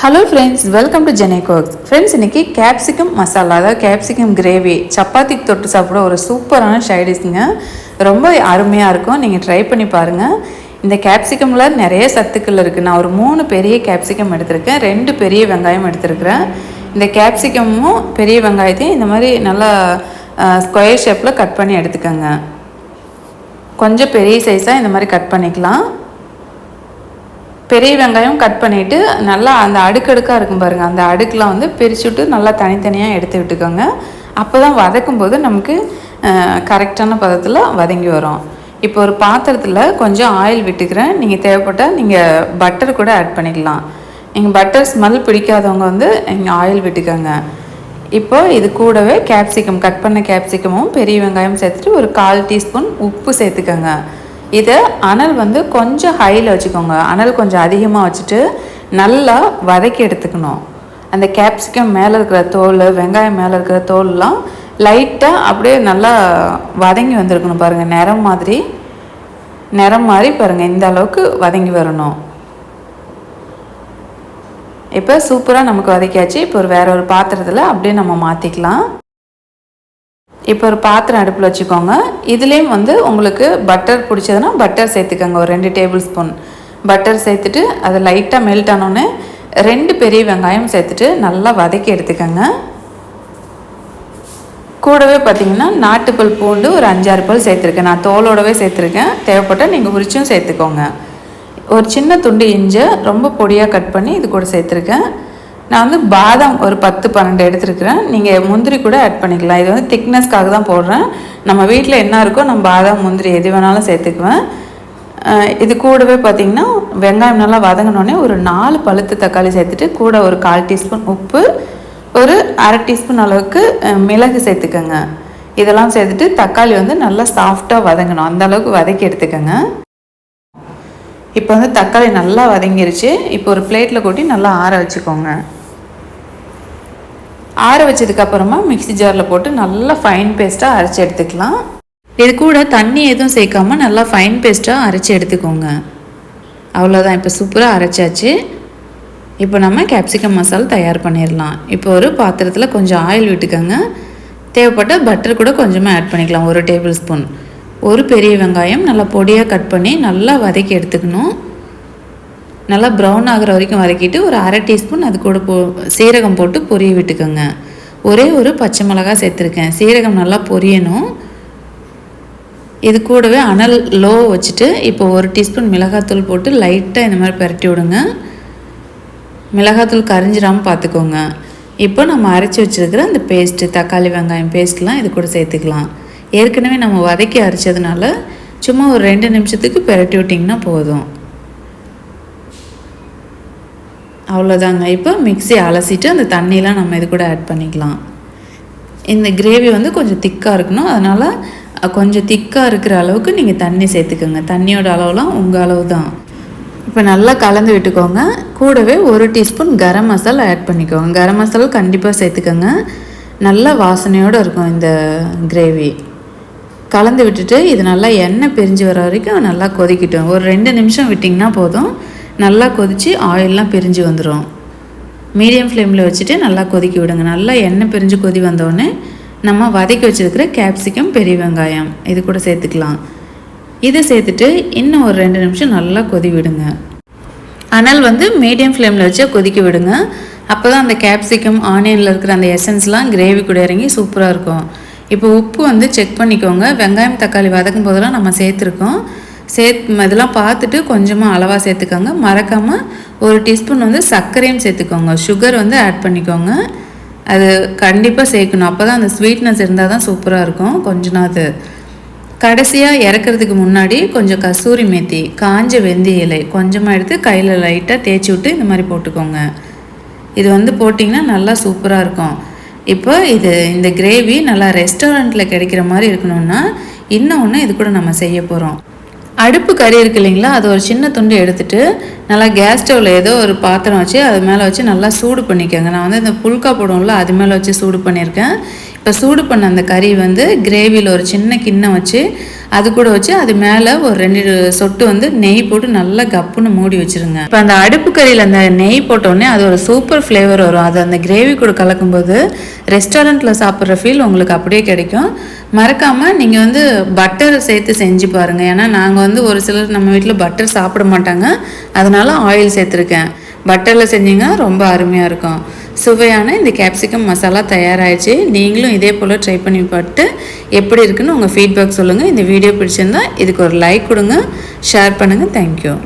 Hello friends welcome to ஜெனை கோக்ஸ் friends இன்னைக்கு கேப்சிகம் மசாலா அதாவது கேப்சிகம் கிரேவி சப்பாத்திக்கு தொட்டு சாப்பிட ஒரு சூப்பரான ஷைடிஷ்ங்க ரொம்ப அருமையாக இருக்கும். நீங்கள் ட்ரை பண்ணி பாருங்கள் இந்த கேப்சிகமில் நிறைய சத்துக்கள் இருக்குது நான் ஒரு மூணு பெரிய கேப்சிகம் எடுத்திருக்கேன். ரெண்டு பெரிய வெங்காயம் எடுத்திருக்கிறேன். இந்த கேப்சிகமும் பெரிய வெங்காயத்தையும் இந்த மாதிரி நல்லா ஸ்கொயர் ஷேப்பில் கட் பண்ணி எடுத்துக்கோங்க. கொஞ்சம் பெரிய சைஸாக இந்த மாதிரி கட் பண்ணிக்கலாம். பெரிய வெங்காயம் கட் பண்ணிவிட்டு நல்லா அந்த அடுக்கடுக்காக இருக்கும் பாருங்கள் அந்த அடுக்கெலாம் வந்து பிரிச்சுட்டு விட்டு நல்லா தனித்தனியாக எடுத்து விட்டுக்கோங்க. அப்போ தான் வதக்கும் போது நமக்கு கரெக்டான பதத்தில் வதங்கி வரும். இப்போ ஒரு பாத்திரத்தில் கொஞ்சம் ஆயில் விட்டுக்கிறேன். நீங்கள் தேவைப்பட்டால் நீங்கள் பட்டர் கூட ஆட் பண்ணிக்கலாம். நீங்கள் பட்டர் ஸ்மெல் பிடிக்காதவங்க வந்து நீங்கள் ஆயில் விட்டுக்கோங்க. இப்போ இது கூடவே கேப்சிகம் கட் பண்ண கேப்சிகமும் பெரிய வெங்காயம் சேர்த்துட்டு ஒரு கால் டீஸ்பூன் உப்பு சேர்த்துக்கோங்க. இதை அனல் வந்து கொஞ்சம் ஹையில் வச்சுக்கோங்க. அனல் கொஞ்சம் அதிகமாக வச்சுட்டு நல்லா வதக்கி எடுத்துக்கணும். அந்த கேப்சிகம் மேலே இருக்கிற தோல் வெங்காயம் மேலே இருக்கிற தோல்லாம் லைட்டாக அப்படியே நல்லா வதங்கி வந்திருக்கணும் பாருங்கள் நிறம் மாதிரி நிறம் மாதிரி பாருங்கள் இந்த அளவுக்கு வதங்கி வரணும். இப்போ சூப்பராக நமக்கு வதக்கியாச்சு. இப்போ ஒரு வேற ஒரு பாத்திரத்தில் அப்படியே நம்ம மாற்றிக்கலாம் இப்போ ஒரு பாத்திரம் அடுப்பில் வச்சுக்கோங்க. இதுலேயும் வந்து உங்களுக்கு பட்டர் பிடிச்சதுன்னா பட்டர் சேர்த்துக்கோங்க. ஒரு ரெண்டு டேபிள் ஸ்பூன் பட்டர் சேர்த்துட்டு அது லைட்டாக மெல்ட் ஆனோடனே ரெண்டு பெரிய வெங்காயம் சேர்த்துட்டு நல்லா வதக்கி எடுத்துக்கோங்க. கூடவே பார்த்தீங்கன்னா நாட்டுப்பல் பூண்டு ஒரு அஞ்சாறு பல் சேர்த்துருக்கேன். நான் தோலோடவே சேர்த்துருக்கேன். தேவைப்பட்டால் நீங்கள் உரிச்சும் சேர்த்துக்கோங்க. ஒரு சின்ன துண்டு இஞ்சை ரொம்ப பொடியாக கட் பண்ணி இது கூட சேர்த்துருக்கேன். நான் வந்து பாதாம் ஒரு பத்து பன்னெண்டு எடுத்துருக்கிறேன். நீங்கள் முந்திரி கூட ஆட் பண்ணிக்கலாம். இது வந்து திக்னஸ்க்காக தான் போடுறேன். நம்ம வீட்டில் என்ன இருக்கோ நம்ம பாதாம் முந்திரி எது வேணாலும் சேர்த்துக்குவேன். இது கூடவே பார்த்திங்கன்னா வெங்காயம் நல்லா வதங்கினோடனே ஒரு நாலு பழுத்து தக்காளி சேர்த்துட்டு கூட ஒரு கால் டீஸ்பூன் உப்பு ஒரு அரை டீஸ்பூன் அளவுக்கு மிளகு சேர்த்துக்கோங்க. இதெல்லாம் சேர்த்துட்டு தக்காளி வந்து நல்லா சாஃப்டாக வதங்கணும். அந்த அளவுக்கு வதக்கி எடுத்துக்கோங்க. இப்போ வந்து தக்காளி நல்லா வதங்கிருச்சு. இப்போ ஒரு பிளேட்டில் கொட்டி நல்லா ஆற வச்சுக்கோங்க. ஆற வச்சதுக்கப்புறமா மிக்சி ஜாரில் போட்டு நல்லா ஃபைன் பேஸ்ட்டாக அரைச்சி எடுத்துக்கலாம். இது கூட தண்ணி எதுவும் சேர்க்காம நல்லா ஃபைன் பேஸ்ட்டாக அரைச்சி எடுத்துக்கோங்க. அவ்வளோதான் இப்போ சூப்பராக அரைச்சாச்சு. இப்போ நம்ம கேப்சிகம் மசாலா தயார் பண்ணிடலாம். இப்போ ஒரு பாத்திரத்தில் கொஞ்சம் ஆயில் விட்டுக்கோங்க. தேவைப்பட்ட பட்டர் கூட கொஞ்சமாக ஆட் பண்ணிக்கலாம் ஒரு டேபிள் ஸ்பூன் ஒரு பெரிய வெங்காயம் நல்லா பொடியாக கட் பண்ணி நல்லா வதக்கி எடுத்துக்கணும். நல்லா ப்ரௌன் ஆகிற வரைக்கும் வதக்கிட்டு ஒரு அரை டீஸ்பூன் அது கூட போ சீரகம் போட்டு பொரிய விட்டுக்கோங்க. ஒரே ஒரு பச்சை மிளகா சேர்த்துருக்கேன். சீரகம் நல்லா பொரியணும். இது கூடவே அனல் லோ வச்சுட்டு இப்போ ஒரு டீஸ்பூன் மிளகாத்தூள் போட்டு லைட்டாக இந்த மாதிரி பரட்டி விடுங்க. மிளகாத்தூள் கரைஞ்சிடாமல் பார்த்துக்கோங்க. இப்போ நம்ம அரைச்சி வச்சுருக்கிற அந்த பேஸ்ட்டு தக்காளி வெங்காயம் பேஸ்ட்லாம் இது கூட சேர்த்துக்கலாம். ஏற்கனவே நம்ம வதக்கி அரைச்சதுனால சும்மா ஒரு ரெண்டு நிமிஷத்துக்கு பரட்டி விட்டிங்கன்னா போதும். அவ்வளோதாங்க. இப்போ மிக்சி அலசிட்டு அந்த தண்ணியெலாம் நம்ம இது கூட ஆட் பண்ணிக்கலாம். இந்த கிரேவி வந்து கொஞ்சம் திக்காக இருக்கணும். அதனால் கொஞ்சம் திக்காக இருக்கிற அளவுக்கு நீங்கள் தண்ணி சேர்த்துக்கோங்க. தண்ணியோட அளவுலாம் உங்கள் அளவு தான். இப்போ நல்லா கலந்து விட்டுக்கோங்க. கூடவே ஒரு டீஸ்பூன் கரம் மசாலா ஆட் பண்ணிக்கோங்க. கரம் மசாலா கண்டிப்பாக சேர்த்துக்கோங்க. நல்லா வாசனையோடு இருக்கும் இந்த கிரேவி கலந்து விட்டுட்டு இது நல்லா எண்ணெய் பிரிஞ்சு வர வரைக்கும் நல்லா கொதிக்கிட்டோம். ஒரு ரெண்டு நிமிஷம் விட்டிங்கன்னா போதும். நல்லா கொதித்து ஆயிலெலாம் பிரிஞ்சு வந்துடும் மீடியம் ஃப்ளேமில் வச்சுட்டு நல்லா கொதிக்க விடுங்க. நல்லா எண்ணெய் பிரிஞ்சு கொதி வந்தோடனே நம்ம வதக்கி வச்சுருக்கிற கேப்சிகம் பெரிய வெங்காயம் இது கூட சேர்த்துக்கலாம். இதை சேர்த்துட்டு இன்னும் ஒரு ரெண்டு நிமிஷம் நல்லா கொதி விடுங்க. அனல் வந்து மீடியம் ஃப்ளேமில் வச்சு கொதிக்க விடுங்க. அப்போ தான் அந்த கேப்சிகம் ஆனியனில் இருக்கிற அந்த எசன்ஸ்லாம் கிரேவி கூட இறங்கி சூப்பராக இருக்கும். இப்போ உப்பு வந்து செக் பண்ணிக்கோங்க. வெங்காயம் தக்காளி வதக்கும் போதெல்லாம் நம்ம சேர்த்துருக்கோம். சேத் இதெல்லாம் பார்த்துட்டு கொஞ்சமாக அளவாக சேர்த்துக்கோங்க. மறக்காமல் ஒரு டீஸ்பூன் வந்து சர்க்கரையும் சேர்த்துக்கோங்க. சுகர் வந்து ஆட் பண்ணிக்கோங்க. அது கண்டிப்பாக சேர்க்கணும். அப்போ தான் அந்த ஸ்வீட்னஸ் இருந்தால் தான் சூப்பராக இருக்கும். கொஞ்ச நாள் கடைசியாக இறக்கிறதுக்கு முன்னாடி கொஞ்சம் கசூரி மேத்தி காஞ்ச வெந்தய இலை கொஞ்சமாக எடுத்து கையில் லைட்டாக தேய்ச்சி விட்டு இந்த மாதிரி போட்டுக்கோங்க. இது வந்து போட்டிங்கன்னா நல்லா சூப்பராக இருக்கும். இப்போ இது இந்த கிரேவி நல்லா ரெஸ்டாரண்ட்டில் கிடைக்கிற மாதிரி இருக்கணும்னா இன்னும் ஒன்று இது கூட நம்ம செய்ய போகிறோம் அடுப்பு கறி இருக்கு இல்லைங்களா? அது ஒரு சின்ன துண்டு எடுத்துட்டு நல்லா கேஸ் ஸ்டவ்வில் ஏதோ ஒரு பாத்திரம் வச்சு அது மேலே வச்சு நல்லா சூடு பண்ணிக்கோங்க. நான் வந்து இந்த புல்கா போடுவோம்ல அது மேலே வச்சு சூடு பண்ணியிருக்கேன். இப்போ சூடு பண்ண அந்த கறி வந்து கிரேவியில் ஒரு சின்ன கிண்ணம் வச்சு அது கூட வச்சு அது மேலே ஒரு ரெண்டு சொட்டு வந்து நெய் போட்டு நல்லா கப்புன்னு மூடி வச்சுருங்க. இப்போ அந்த அடுப்பு கறியில் அந்த நெய் போட்டோடனே அது ஒரு சூப்பர் ஃப்ளேவர் வரும். அது அந்த கிரேவி கூட கலக்கும்போது ரெஸ்டாரண்ட்டில் சாப்பிட்ற ஃபீல் உங்களுக்கு அப்படியே கிடைக்கும். மறக்காமல் நீங்கள் வந்து பட்டர் சேர்த்து செஞ்சு பாருங்கள் ஏன்னா நாங்கள் வந்து ஒரு சிலர் நம்ம வீட்டில் பட்டர் சாப்பிட மாட்டாங்க. அதனால ஆயில் சேர்த்துருக்கேன். பட்டரில் செஞ்சிங்கன்னா ரொம்ப அருமையாக இருக்கும். சுவையான இந்த கேப்சிகம் மசாலா தயாராகிடுச்சு நீங்களும் இதே போல் ட்ரை பண்ணி பார்த்து எப்படி இருக்குன்னு உங்கள் ஃபீட்பேக் சொல்லுங்கள் இந்த வீடியோ பிடிச்சிருந்தா இதுக்கு ஒரு லைக் கொடுங்க. ஷேர் பண்ணுங்கள் தேங்க்யூ